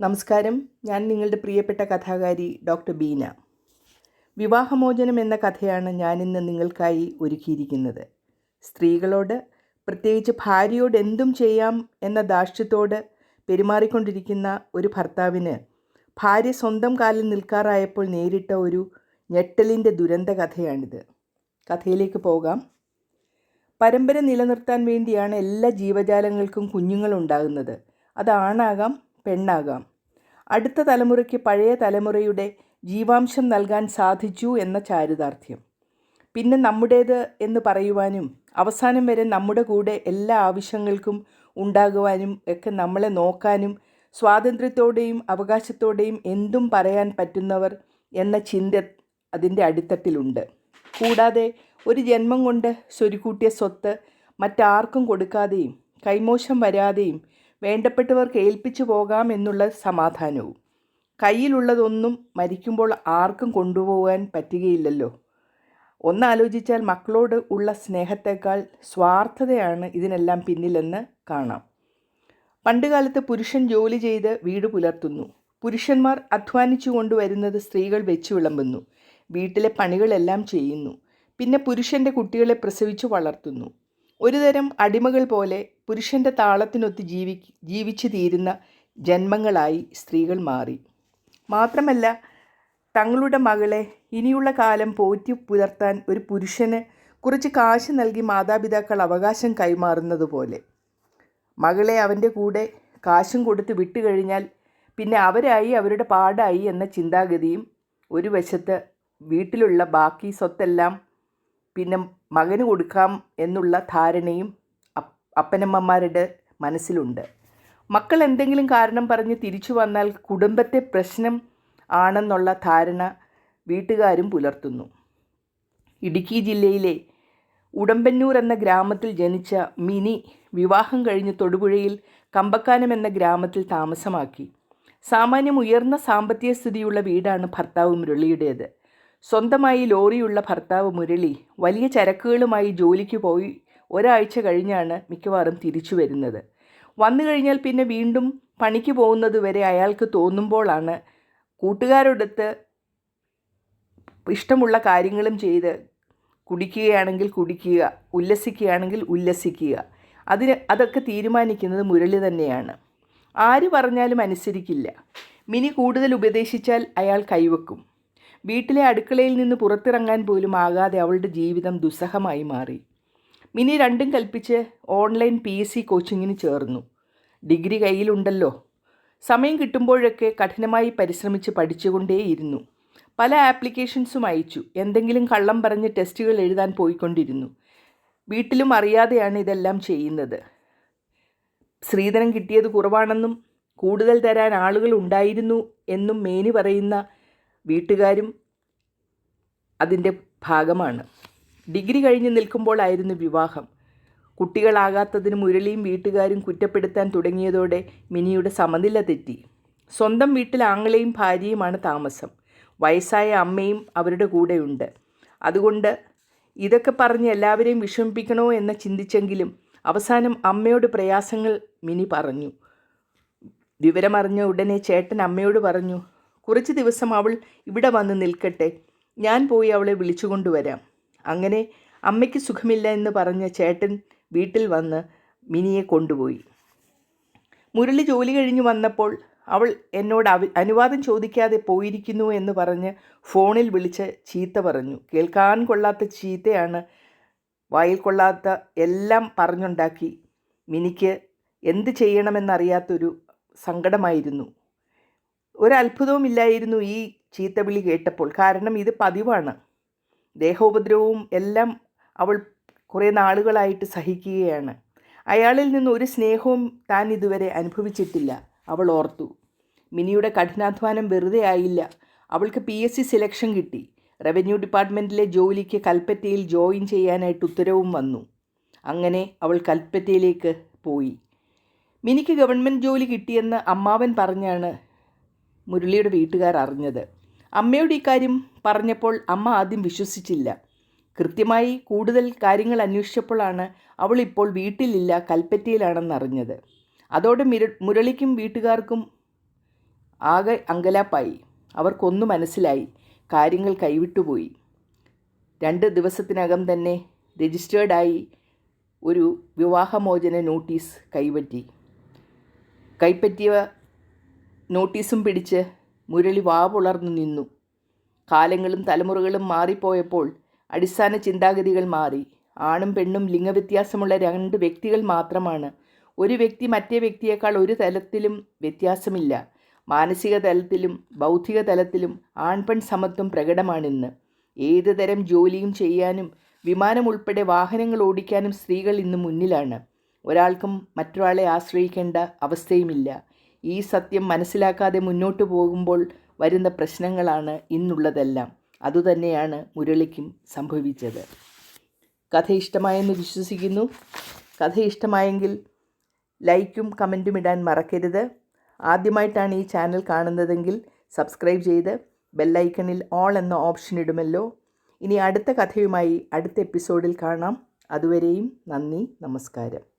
നമസ്കാരം. ഞാൻ നിങ്ങളുടെ പ്രിയപ്പെട്ട കഥാകാരി ഡോക്ടർ ബീന. വിവാഹമോചനം എന്ന കഥയാണ് ഞാനിന്ന് നിങ്ങൾക്കായി ഒരുക്കിയിരിക്കുന്നത്. സ്ത്രീകളോട് പ്രത്യേകിച്ച് ഭാര്യയോട് എന്തും ചെയ്യാം എന്ന ധാർഷ്ട്യത്തോട് പെരുമാറിക്കൊണ്ടിരിക്കുന്ന ഒരു ഭർത്താവിന് ഭാര്യ സ്വന്തം കാലിൽ നിൽക്കാറായപ്പോൾ നേരിട്ട ഒരു ഞെട്ടലിന്റെ ദുരന്ത കഥയാണിത്. കഥയിലേക്ക് പോകാം. പരമ്പര നിലനിർത്താൻ വേണ്ടിയാണ് എല്ലാ ജീവജാലങ്ങൾക്കും കുഞ്ഞുങ്ങളുണ്ടാകുന്നത്. അത് ആണാകാം പെണ്ണാകാം. അടുത്ത തലമുറയ്ക്ക് പഴയ തലമുറയുടെ ജീവാംശം നൽകാൻ സാധിച്ചു എന്ന ചാരിതാർത്ഥ്യം. പിന്നെ നമ്മുടേത് എന്ന് പറയുവാനും അവസാനം വരെ നമ്മുടെ കൂടെ എല്ലാ ആവശ്യങ്ങൾക്കും ഉണ്ടാകുവാനും ഒക്കെ നമ്മളെ നോക്കാനും സ്വാതന്ത്ര്യത്തോടെയും അവകാശത്തോടെയും എന്തും പറയാൻ പറ്റുന്നവർ എന്ന ചിന്ത അതിന്റെ അടിത്തട്ടിലുണ്ട്. കൂടാതെ ഒരു ജന്മം കൊണ്ട് സ്വരുക്കൂട്ടിയ സ്വത്ത് മറ്റാർക്കും കൊടുക്കാതെയും കൈമോശം വരാതെയും വേണ്ടപ്പെട്ടവർക്ക് ഏൽപ്പിച്ചു പോകാം എന്നുള്ള സമാധാനവും. കയ്യിലുള്ളതൊന്നും മരിക്കുമ്പോൾ ആർക്കും കൊണ്ടുപോകാൻ പറ്റുകയില്ലല്ലോ. ഒന്നാലോചിച്ചാൽ മക്കളോട് ഉള്ള സ്നേഹത്തേക്കാൾ സ്വാർത്ഥതയാണ് ഇതിനെല്ലാം പിന്നിലെന്ന് കാണാം. പണ്ടുകാലത്ത് പുരുഷൻ ജോലി ചെയ്ത് വീട് പുലർത്തുന്നു. പുരുഷന്മാർ അധ്വാനിച്ചു കൊണ്ടുവരുന്നത് സ്ത്രീകൾ വെച്ചു വിളമ്പുന്നു. വീട്ടിലെ പണികളെല്ലാം ചെയ്യുന്നു. പിന്നെ പുരുഷന്റെ കുട്ടികളെ പ്രസവിച്ചു വളർത്തുന്നു. ഒരുതരം അടിമകൾ പോലെ പുരുഷന്റെ താളത്തിനൊത്ത് ജീവി ജീവിച്ചു തീരുന്ന ജന്മങ്ങളായി സ്ത്രീകൾ മാറി. മാത്രമല്ല തങ്ങളുടെ മകളെ ഇനിയുള്ള കാലം പോറ്റി പുലർത്താൻ ഒരു പുരുഷന് കുറച്ച് കാശ് നൽകി മാതാപിതാക്കൾ അവകാശം കൈമാറുന്നത് പോലെ. മകളെ അവന്റെ കൂടെ കാശും കൊടുത്ത് വിട്ടുകഴിഞ്ഞാൽ പിന്നെ അവരായി അവരുടെ പാടായി എന്ന ചിന്താഗതിയും ഒരു വശത്ത് വീട്ടിലുള്ള ബാക്കി സ്വത്തെല്ലാം പിന്നെ മകന് കൊടുക്കാം എന്നുള്ള ധാരണയും അപ്പനമ്മമാരുടെ മനസ്സിലുണ്ട്. മക്കൾ എന്തെങ്കിലും കാരണം പറഞ്ഞ് തിരിച്ചു വന്നാൽ കുടുംബത്തെ പ്രശ്നം ആണെന്നുള്ള ധാരണ വീട്ടുകാരും പുലർത്തുന്നു. ഇടുക്കി ജില്ലയിലെ ഉടമ്പന്നൂർ എന്ന ഗ്രാമത്തിൽ ജനിച്ച മിനി വിവാഹം കഴിഞ്ഞ് തൊടുപുഴയിൽ കമ്പക്കാനം എന്ന ഗ്രാമത്തിൽ താമസമാക്കി. സാമാന്യം ഉയർന്ന സാമ്പത്തിക സ്ഥിതിയുള്ള വീടാണ് ഭർത്താവ് മുരളിയുടേത്. സ്വന്തമായി ലോറിയുള്ള ഭർത്താവ് മുരളി വലിയ ചരക്കുകളുമായി ജോലിക്ക് പോയി ഒരാഴ്ച കഴിഞ്ഞാണ് മിക്കവാറും തിരിച്ചു വരുന്നത്. വന്നു കഴിഞ്ഞാൽ പിന്നെ വീണ്ടും പണിക്ക് പോകുന്നത് വരെ അയാൾക്ക് തോന്നുമ്പോഴാണ് കൂട്ടുകാരോടൊത്ത് ഇഷ്ടമുള്ള കാര്യങ്ങളും ചെയ്ത് കുടിക്കുകയാണെങ്കിൽ കുടിക്കുക ഉല്ലസിക്കുകയാണെങ്കിൽ ഉല്ലസിക്കുക. അതിന് അതൊക്കെ തീരുമാനിക്കുന്നത് മുരളി തന്നെയാണ്. ആര് പറഞ്ഞാലും അനുസരിക്കില്ല. മിനി കൂടുതൽ ഉപദേശിച്ചാൽ അയാൾ കൈവെക്കും. വീട്ടിലെ അടുക്കളയിൽ നിന്ന് പുറത്തിറങ്ങാൻ പോലും ആകാതെ അവളുടെ ജീവിതം ദുസ്സഹമായി മാറി. മിനി രണ്ടും കൽപ്പിച്ച് ഓൺലൈൻ പി എസ് സി കോച്ചിങ്ങിന് ചേർന്നു. ഡിഗ്രി കയ്യിലുണ്ടല്ലോ. സമയം കിട്ടുമ്പോഴൊക്കെ കഠിനമായി പരിശ്രമിച്ച് പഠിച്ചുകൊണ്ടേയിരുന്നു. പല ആപ്ലിക്കേഷൻസും അയച്ചു. എന്തെങ്കിലും കള്ളം പറഞ്ഞ് ടെസ്റ്റുകൾ എഴുതാൻ പോയിക്കൊണ്ടിരുന്നു. വീട്ടിലും അറിയാതെയാണ് ഇതെല്ലാം ചെയ്യുന്നത്. സ്ത്രീധനം കിട്ടിയത് കുറവാണെന്നും കൂടുതൽ തരാൻ ആളുകൾ ഉണ്ടായിരുന്നു എന്നും മേനി പറയുന്ന വീട്ടുകാരും അതിന്റെ ഭാഗമാണ്. ഡിഗ്രി കഴിഞ്ഞ് നിൽക്കുമ്പോഴായിരുന്നു വിവാഹം. കുട്ടികളാകാത്തതിന് മുരളിയും വീട്ടുകാരും കുറ്റപ്പെടുത്താൻ തുടങ്ങിയതോടെ മിനിയുടെ സമനില തെറ്റി. സ്വന്തം വീട്ടിൽ ആങ്ങളെയും ഭാര്യയുമാണ് താമസം. വയസ്സായ അമ്മയും അവരുടെ കൂടെയുണ്ട്. അതുകൊണ്ട് ഇതൊക്കെ പറഞ്ഞ് എല്ലാവരെയും വിഷമിപ്പിക്കണോ എന്ന് ചിന്തിച്ചെങ്കിലും അവസാനം അമ്മയോട് പ്രയാസങ്ങൾ മിനി പറഞ്ഞു. വിവരമറിഞ്ഞ ഉടനെ ചേട്ടൻ അമ്മയോട് പറഞ്ഞു കുറച്ച് ദിവസം അവൾ ഇവിടെ വന്ന് നിൽക്കട്ടെ. ഞാൻ പോയി അവളെ വിളിച്ചുകൊണ്ടുവരാം അങ്ങനെ അമ്മയ്ക്ക് സുഖമില്ല എന്ന് പറഞ്ഞ ചേട്ടൻ വീട്ടിൽ വന്ന് മിനിയെ കൊണ്ടുപോയി. മുരളി ജോലി കഴിഞ്ഞ് വന്നപ്പോൾ അവൾ എന്നോട് അനുവാദം ചോദിക്കാതെ പോയിരിക്കുന്നു എന്ന് പറഞ്ഞ് ഫോണിൽ വിളിച്ച് ചീത്ത പറഞ്ഞു. കേൾക്കാൻ കൊള്ളാത്ത ചീത്തയാണ് വായിൽ കൊള്ളാത്ത എല്ലാം പറഞ്ഞുണ്ടാക്കി മിനിക്ക് എന്ത് ചെയ്യണമെന്നറിയാത്തൊരു സങ്കടമായിരുന്നു. ഒരത്ഭുതവുമില്ലായിരുന്നു ഈ ചീത്തവിളി കേട്ടപ്പോൾ. കാരണം ഇത് പതിവാണ്. ദേഹോപദ്രവവും എല്ലാം അവൾ കുറേ നാളുകളായിട്ട് സഹിക്കുകയാണ്. അയാളിൽ നിന്ന് ഒരു സ്നേഹവും താൻ ഇതുവരെ അനുഭവിച്ചിട്ടില്ല. അവൾ ഓർത്തു മിനിയുടെ കഠിനാധ്വാനം വെറുതെ ആയില്ല. അവൾക്ക് പി. എസ്. സി. സെലക്ഷൻ കിട്ടി. റവന്യൂ ഡിപ്പാർട്ട്മെന്റിലെ ജോലിക്ക് കൽപ്പറ്റയിൽ ജോയിൻ ചെയ്യാനായിട്ട് ഉത്തരവും വന്നു. അങ്ങനെ അവൾ കൽപ്പറ്റയിലേക്ക് പോയി. മിനിക്ക് ഗവൺമെന്റ് ജോലി കിട്ടിയെന്ന് അമ്മാവൻ പറഞ്ഞാണ് മുരളിയുടെ വീട്ടുകാർ അറിഞ്ഞത്. അമ്മയോട് ഇക്കാര്യം പറഞ്ഞപ്പോൾ അമ്മ ആദ്യം വിശ്വസിച്ചില്ല. കൃത്യമായി കൂടുതൽ കാര്യങ്ങൾ അന്വേഷിച്ചപ്പോഴാണ് അവൾ ഇപ്പോൾ വീട്ടിലില്ല കൽപ്പറ്റയിലാണെന്ന് അറിഞ്ഞത് അതോടെ മിര മുരളിക്കും വീട്ടുകാർക്കും ആകെ അങ്കലാപ്പായി. അവർക്കൊന്നു മനസ്സിലായി. കാര്യങ്ങൾ കൈവിട്ടുപോയി. രണ്ട് ദിവസത്തിനകം തന്നെ രജിസ്റ്റേർഡായി ഒരു വിവാഹമോചന നോട്ടീസ് കൈപറ്റി. കൈപ്പറ്റിയ നോട്ടീസും പിടിച്ച് മുരളി വാവുളർന്നു നിന്നു. കാലങ്ങളും തലമുറകളും മാറിപ്പോയപ്പോൾ അടിസ്ഥാന ചിന്താഗതികൾ മാറി. ആണും പെണ്ണും ലിംഗവ്യത്യാസമുള്ള രണ്ട് വ്യക്തികൾ മാത്രമാണ്. ഒരു വ്യക്തി മറ്റേ വ്യക്തിയേക്കാൾ ഒരു തലത്തിലും വ്യത്യാസമില്ല. മാനസിക തലത്തിലും ബൗദ്ധിക തലത്തിലും ആൺപെൺ സമത്വം പ്രകടമാണിന്ന്. ഏത് തരം ജോലിയും ചെയ്യാനും വിമാനം ഉൾപ്പെടെ വാഹനങ്ങൾ ഓടിക്കാനും സ്ത്രീകൾ ഇന്ന് മുന്നിലാണ്. ഒരാൾക്കും മറ്റൊരാളെ ആശ്രയിക്കേണ്ട അവസ്ഥയുമില്ല. ഈ സത്യം മനസ്സിലാക്കാതെ മുന്നോട്ട് പോകുമ്പോൾ വരുന്ന പ്രശ്നങ്ങളാണ് ഇന്നുള്ളതെല്ലാം. അതുതന്നെയാണ് മുരളിക്കും സംഭവിച്ചത്. കഥ ഇഷ്ടമായെന്ന് വിശ്വസിക്കുന്നു. കഥ ഇഷ്ടമായെങ്കിൽ ലൈക്കും കമന്റും ഇടാൻ മറക്കരുത്. ആദ്യമായിട്ടാണ് ഈ ചാനൽ കാണുന്നതെങ്കിൽ സബ്സ്ക്രൈബ് ചെയ്ത് ബെല്ലൈക്കണിൽ ഓൾ എന്ന ഓപ്ഷൻ ഇടുമല്ലോ. ഇനി അടുത്ത കഥയുമായി അടുത്ത എപ്പിസോഡിൽ കാണാം. അതുവരെയും നന്ദി നമസ്കാരം.